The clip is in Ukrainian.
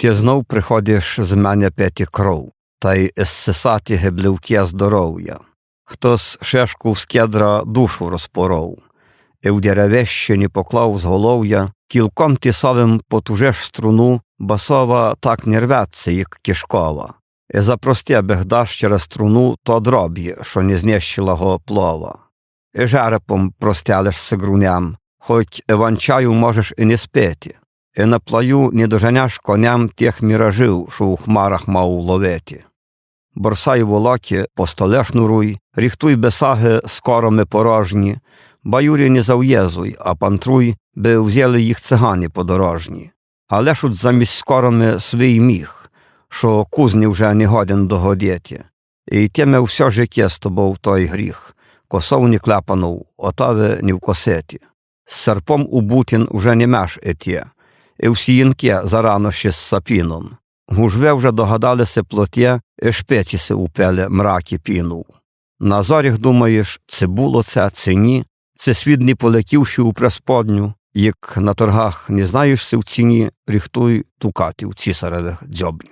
Ти знов приходиш з мене п'яті кров, та й зсисати гиблівки здоров'я. Хтось шешку з кедра душу розпоров, і в деревещині поклав з голов'я, кілком тісовим потужеш струну, басова так не рветься, як кишкова. І за просте бегдаш через струну то дроб'є, що не знищила го плова. І жерепом простелиш сигруням, хоч іванчаю можеш і не спити, і на плаю не доженеш коням тих міражів, що у хмарах мав ловити. Борсай волоки, по столе шнуруй, ріхтуй бесаги скороми порожні, баюрі не зав'єзуй, а пантруй, би взяли їх цигани подорожні. Але ж от замість скороми свій міг, що кузні вже не годен догодєті. І тіме все життя з тобою той гріх, косов не клепанув, отаве не в косеті. З серпом у бутін вже не меш еті, сіїнке зарано ще з сапіном. Гужве вже догадалися плоті, і шпеці се упеле мраки пінув. На зоріх думаєш, це було це, це ні, це світ не полетівши у пресподню, як на торгах не знаєшся в ціні, ріхтуй тукати в цісаревих дзьобню.